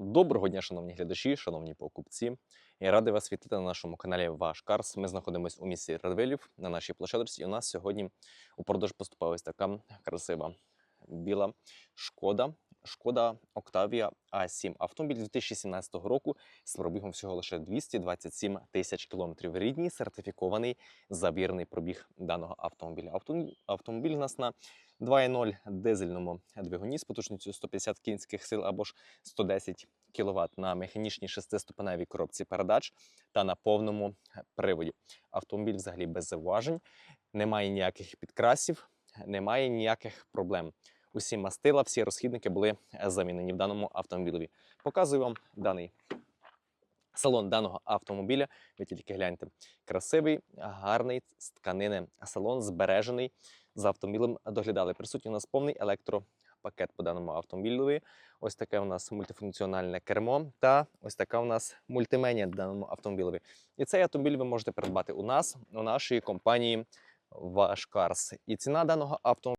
Доброго дня, шановні глядачі, шановні покупці. Я радий вас вітати на нашому каналі Ваш Карс. Ми знаходимося у місті Радвилів на нашій площадці. І у нас сьогодні у продаж поступилась така красива біла шкода. Шкода Octavia A7. Автомобіль 2017 року з пробігом всього лише 227 тисяч кілометрів. Рідній сертифікований забірний пробіг даного автомобіля. Автомобіль, у нас на 2.0 дизельному двигуні з потужністю 150 кінських сил або ж 110 кВт на механічній шестиступеневій коробці передач та на повному приводі. Автомобіль взагалі без зауважень, немає ніяких підкрасів, немає ніяких проблем. Усі мастила, всі розхідники були замінені в даному автомобілі. Показую вам даний салон даного автомобіля. Ви тільки гляньте. Красивий, гарний з тканини салон, збережений. з автомобілем доглядали. Присутній у нас повний електропакет по даному автомобілю. Ось таке у нас мультифункціональне кермо та ось така у нас мультименія даному автомобілеві. І цей автомобіль ви можете придбати у нас, у нашій компанії Ваш Карс. І ціна даного автомобіля.